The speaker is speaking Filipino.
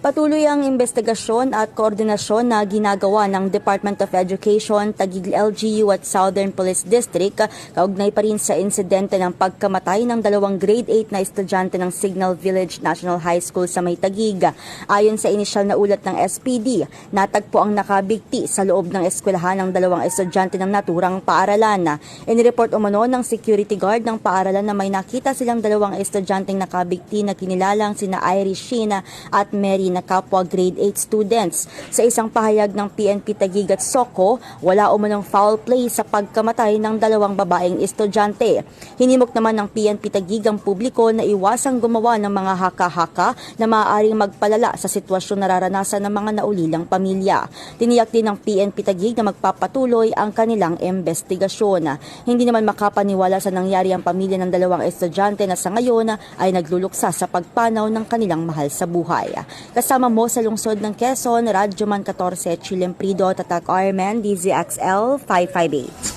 Patuloy ang investigasyon at koordinasyon na ginagawa ng Department of Education, Taguig LGU at Southern Police District kaugnay pa rin sa insidente ng pagkamatay ng dalawang grade 8 na estudyante ng Signal Village National High School sa May Taguig. Ayon sa inisyal na ulat ng SPD, natagpo ang nakabigti sa loob ng eskwelahan ng dalawang estudyante ng naturang paaralan. Inireport umano ng security guard ng paaralan na may nakita silang dalawang estudyanteng nakabigti na kinilalang sina Irish Sheena at Mary na kapwa grade 8 students. Sa isang pahayag ng PNP Taguig at Soko, wala umanong foul play sa pagkamatay ng dalawang babaeng estudyante. Hinimok naman ng PNP Taguig ang publiko na iwasang gumawa ng mga haka-haka na maaaring magpalala sa sitwasyon nararanasan ng mga naulilang pamilya. Tiniyak din ng PNP Taguig na magpapatuloy ang kanilang investigasyon. Hindi naman makapaniwala sa nangyari ang pamilya ng dalawang estudyante na sa ngayon ay nagluluksa sa pagpanaw ng kanilang mahal sa buhay. Kasama mo sa lungsod ng Quezon, Radyoman 14, Chilemprido, Tatak Armen, DZXL 558.